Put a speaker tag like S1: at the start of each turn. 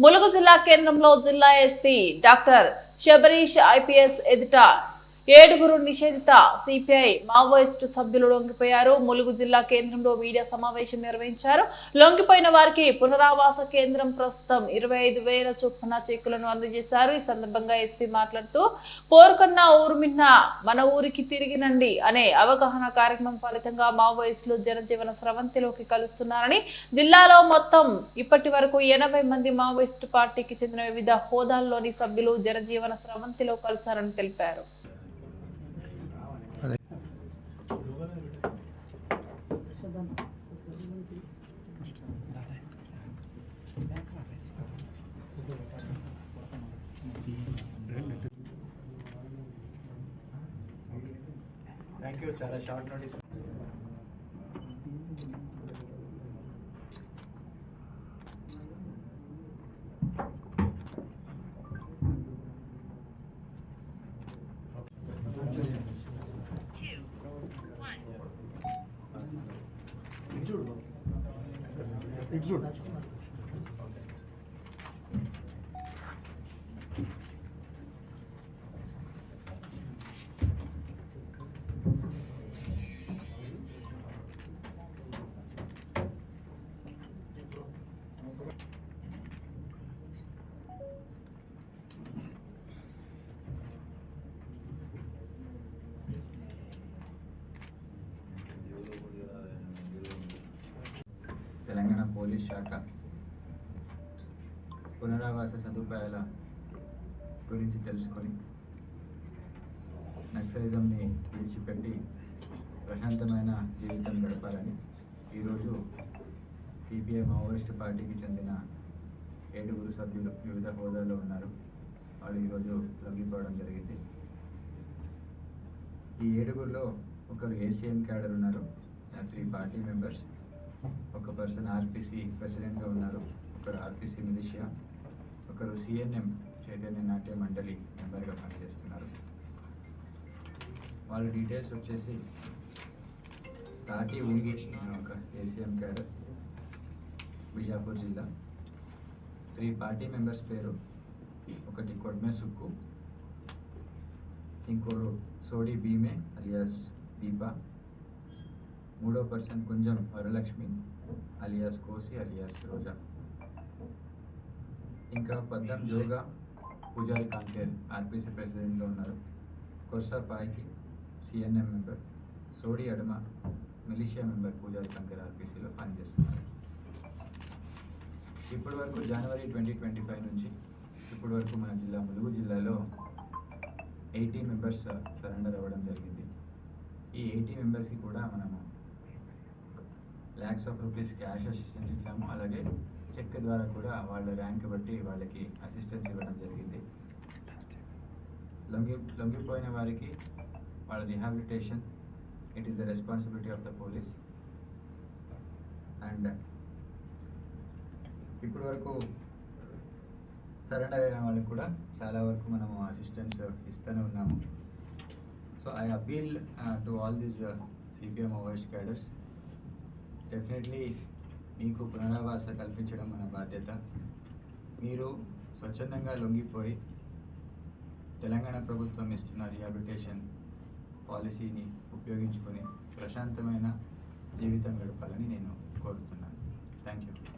S1: ములుగు జిల్లా కేంద్రంలో జిల్లా ఎస్పీ డాక్టర్ శబరీష్ ఐపీఎస్ ఎదుట ఏడుగురు నిషేధిత సిపిఐ మావోయిస్టు సభ్యులు లొంగిపోయారు. ములుగు జిల్లా కేంద్రంలో మీడియా సమావేశం నిర్వహించారు. లొంగిపోయిన వారికి పునరావాస కేంద్రం ప్రస్తుతం ఇరవై ఐదు వేల చొప్పున చెక్కులను అందజేశారు. ఈ సందర్భంగా ఎస్పీ మాట్లాడుతూ పోరుకన్నా ఊరు మిన్న మన ఊరికి తిరిగినండి అనే అవగాహన కార్యక్రమం ఫలితంగా మావోయిస్టులు జనజీవన స్రవంతిలోకి కలుస్తున్నారని జిల్లాలో మొత్తం ఇప్పటి వరకు ఎనభై మంది మావోయిస్టు పార్టీకి చెందిన వివిధ హోదాల్లోని సభ్యులు జనజీవన స్రవంతిలో కలిశారని తెలిపారు.
S2: థ్యాంక్ యూ చాలా షార్ట్ నోటీస్ తెలంగాణ శాఖ పునరావాస సదుపాయాల గురించి తెలుసుకొని నక్సలిజంని విడిచిపెట్టి ప్రశాంతమైన జీవితం గడపాలని ఈరోజు సిపిఐ మావోయిస్ట్ పార్టీకి చెందిన ఏడుగురు సభ్యులు వివిధ హోదాల్లో ఉన్నారు. వాళ్ళు ఈరోజు లొంగిపోవడం జరిగింది. ఈ ఏడుగురిలో ఒకరు ఏసీఎం క్యాడర్ ఉన్నారు. Three party members. ఒక పర్సన్ ఆర్పిసి ప్రెసిడెంట్గా ఉన్నారు. ఒకరు ఆర్పిసి మిలిషియా ఒకరు సిఎన్ఎం చైతన్య నాట్య మండలి మెంబర్గా పనిచేస్తున్నారు. వాళ్ళ డీటెయిల్స్ వచ్చేసి తాటి ఉంగి ఒక ఏసీఎం క్యాడర్ బిజాపూర్ జిల్లా. త్రీ పార్టీ మెంబర్స్ పేరు ఒకటి కొడ్మె సుక్కు ఇంకోరు సోడి భీమే అలియాస్ దీపా మూడో person Kunjam Varalakshmi alias Kosi alias Roja. ఇంకా పద్దం జోగా పూజారి కాంకేర్ ఆర్పిసి ప్రెసిడెంట్గా ఉన్నారు. Korsa Payki CNM member Sodi Adama militia member Pujari Kanker ఆర్పిసిలో పనిచేస్తున్నారు. ఇప్పటి వరకు జనవరి ట్వంటీ ట్వంటీ ఫైవ్ నుంచి ఇప్పటి వరకు మన జిల్లా ములుగు జిల్లాలో ఎయిటీ మెంబర్స్ సరెండర్ అవ్వడం జరిగింది ఈ ఎయిటీ మెంబర్స్కి కూడా మనము lakhs of rupees cash assistance ఇచ్చాము అలాగే చెక్ ద్వారా కూడా వాళ్ళ ర్యాంక్ బట్టి వాళ్ళకి అసిస్టెన్స్ ఇవ్వడం జరిగింది. లొంగి లొంగిపోయిన వారికి వాళ్ళ rehabilitation it is the responsibility of the police and ఇప్పటి వరకు సరెండర్ అయిన వాళ్ళకి కూడా చాలా వరకు మనము అసిస్టెన్స్ ఇస్తూనే ఉన్నాము. So I appeal to all these CPM overs cadres definitely మీకు పునరావాస కల్పించడం మన బాధ్యత. మీరు స్వచ్ఛందంగా లొంగిపోయి తెలంగాణ ప్రభుత్వం ఇస్తున్న రిహాబిలిటేషన్ పాలసీని ఉపయోగించుకొని ప్రశాంతమైన జీవితం గడపాలని నేను కోరుతున్నాను. Thank you